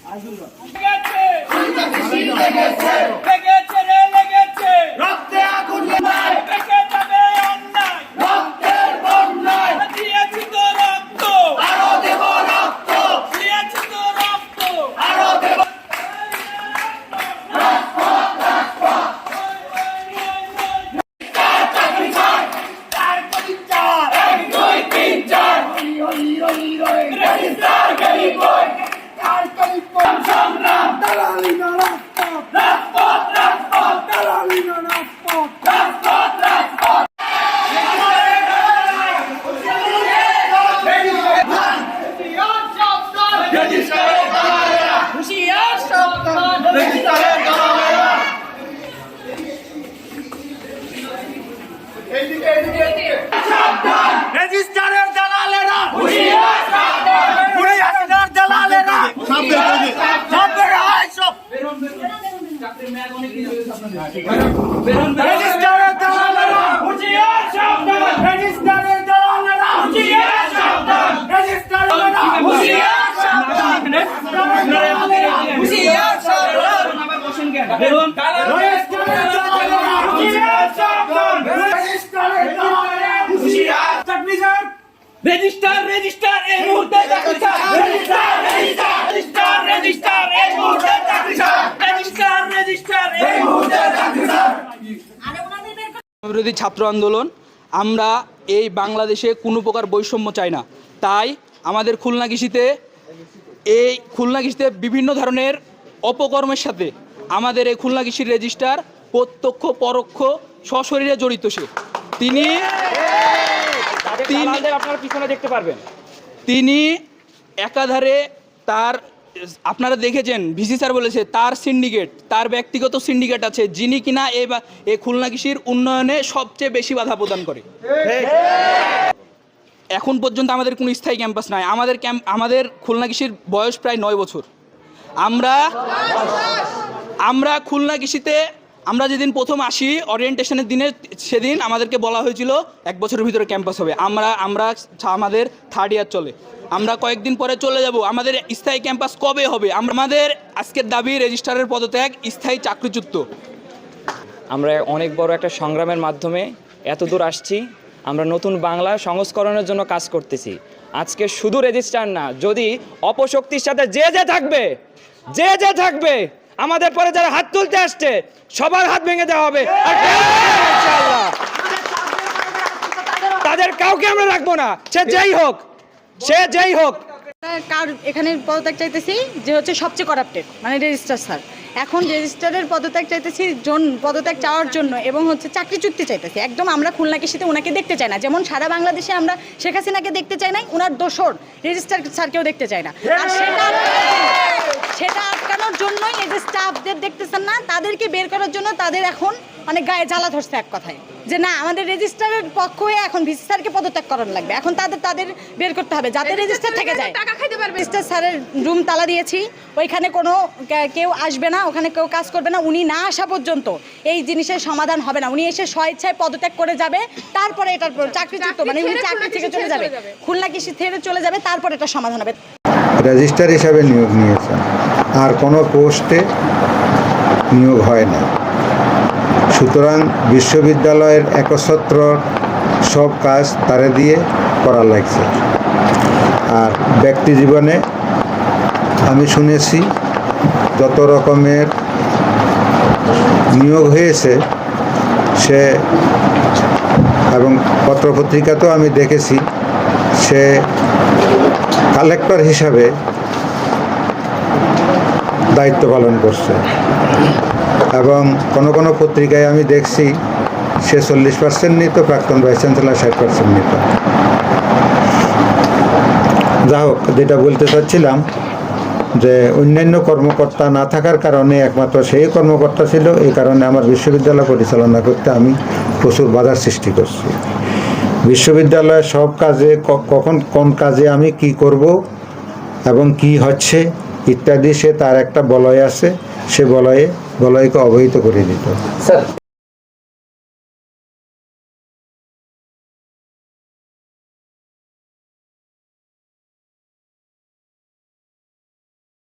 লেগেছে লেগেছে রে লেগেছে রক্তে আগুন লেগে যাবে অন্যায় রক্তের বন্যায় দিয়েছি তো রক্ত আরও দেব রক্ত দিয়েছি তো রক্ত আরও দেব তার পরিচয় এক দুই তিন চার রেজিস্টার গেলি বই তার পরিচয় সংগ্রাম দালালি না রাজপথ রাজপথ রাজপথ দালালি না রাজপথ রাজপথ রাজপথ রেজিস্টারের দালালেরা হুশিয়ার সাবধান রেজিস্টারের দালালেরা সাবধান রেজিস্টারের দালালেরা। হুঁশিয়ার সাবধান পুরে হাসিনার দালালেরা সাবধান আয় সব। রেজিস্টারের দালালেরা হুঁশিয়ার সাবধান রেজিস্টারের দালালেরা হুঁশিয়ার সাবধান রেজিস্টারের হুঁশিয়ার সাবধান হুশিয়ার সাবধান বেরোন রেজিস্টারের দালালেরা হুঁশিয়ার সাবধান রেজিস্টারের দালালেরা হুঁশিয়ার চাকরি স্যার রেজিস্টার রেজিস্টার এই মুহূর্তে চাকরি sir register register register register এই মুহূর্তে চাকরি স্যার রেজিস্টার রেজিস্টার এই মুহূর্তে চাকরি স্যার বিরোধী ছাত্র আন্দোলন আমরা এই বাংলাদেশে কোনো প্রকার বৈষম্য চাই না। তাই আমাদের খুলনা কৃষিতে এই খুলনা কৃষিতে বিভিন্ন ধরনের অপকর্মের সাথে আমাদের এই খুলনা কৃষির রেজিস্টার প্রত্যক্ষ পরোক্ষ সশরীরে জড়িত সে। তিনি তিনি আপনারা পিছনে দেখতে পারবেন। তিনি একাধারে তার আপনারা দেখেছেন ভিসি স্যার বলেছে তার সিন্ডিকেট তার ব্যক্তিগত সিন্ডিকেট আছে যিনি কিনা এই এই খুলনা কৃষির উন্নয়নে সবচেয়ে বেশি বাধা প্রদান করে। এখন পর্যন্ত আমাদের কোনো স্থায়ী ক্যাম্পাস নাই। আমাদের ক্যাম্প আমাদের খুলনা কৃষির বয়স প্রায় নয় বছর। আমরা আমরা খুলনা কৃষিতে আমরা যেদিন প্রথম আসি ওরিয়েন্টেশনের দিনে সেদিন আমাদেরকে বলা হয়েছিল, এক বছরের ভিতরে ক্যাম্পাস হবে। আমরা আমরা আমাদের থার্ড ইয়ার চলে। আমরা কয়েকদিন পরে চলে যাব। আমাদের স্থায়ী ক্যাম্পাস কবে হবে? আমাদের আজকের দাবি, রেজিস্ট্রারের পদত্যাগ, স্থায়ী চাকরিচ্যুত। আমরা অনেক বড় একটা সংগ্রামের মাধ্যমে এত দূর আসছি। আমরা নতুন বাংলা সংস্করণের জন্য কাজ করতেছি। আজকে শুধু রেজিস্টার না, যদি অপশক্তির সাথে যে যে থাকবে, যে যে থাকবে আমাদের পরে যারা হাত তুলতে আসছে, সবার হাত ভেঙে দেওয়া হবে। তাদের কাউকে আমরা রাখব না। সে যেই হোক, সে যেই হোক। কার এখানে পদত্যাগ চাইতেছি, যে হচ্ছে সবচেয়ে করাপ্টেড মানে রেজিস্টার স্যার। এখন রেজিস্টারের পদত্যাগ চাইতেছি, জন পদত্যাগ চাওয়ার জন্য এবং হচ্ছে চাকরি চুক্তি চাইতেছি। একদম আমরা খুলনা কৃষিতে ওনাকে দেখতে চাই না। যেমন সারা বাংলাদেশে আমরা শেখ হাসিনাকে দেখতে চাই না ওনার দোসর রেজিস্টার স্যারকেও দেখতে চাই না। আর সেটা আটকানোর জন্যই এই যে স্টাফদের দেখতেছেন না তাদেরকে বের করার জন্য তাদের এখন অনেক গায়ে জ্বালা ধরছে এক কথায়। যে না আমাদের রেজিস্টারের পক্ষ হয়ে এখন ভিসি স্যারকে পদত্যাগ করানো লাগবে। এখন তাদের তাদের বের করতে হবে যাতে রেজিস্টার থেকে যায়। টাকা খাইতে পারবে। রেজিস্টার স্যারের রুম তালা দিয়েছি ওইখানে কোনো কেউ আসবে না ওখানে কেউ কাজ করবে না উনি না আসা পর্যন্ত এই জিনিসের সমাধান হবে না। উনি এসে স্বেচ্ছায় পদত্যাগ করে যাবে তারপরে এটার চাকরিচ্যুত মানে উনি চাকরি থেকে চলে যাবে। খুলনা কৃষি থেকে চলে যাবে তারপর এটা সমাধান হবে। রেজিস্টার হিসাবে নিয়োগ নিয়েছেন। আর কোনো পোস্টে নিয়োগ হয় না সুতরাং বিশ্ববিদ্যালয়ের একছত্র সব কাজ তারে দিয়ে করা লাগছে। আর ব্যক্তি জীবনে আমি শুনেছি, যত রকমের নিয়োগ হয়েছে, সে এবং পত্রপত্রিকাতেও আমি দেখেছি, সে কালেক্টর হিসাবে দায়িত্ব পালন করছে। এবং কোনো কোনো পত্রিকায় আমি দেখছি সে চল্লিশ পার্সেন্ট নিত, প্রাক্তন ভাইস চ্যান্সেলার ষাট পার্সেন্ট নিত। যা হোক, যেটা বলতে চাচ্ছিলাম যে অন্যান্য কর্মকর্তা না থাকার কারণে একমাত্র সেই কর্মকর্তা ছিল, এই কারণে আমার বিশ্ববিদ্যালয় পরিচালনা করতে আমি প্রচুর বাধার সৃষ্টি করছি। বিশ্ববিদ্যালয়ের সব কাজে কখন কোন কাজে আমি কি করব এবং কি হচ্ছে ইত্যাদি সে তার একটা বলয় আছে। সে বলয়ে, বলয়কে অবহিত করে দিত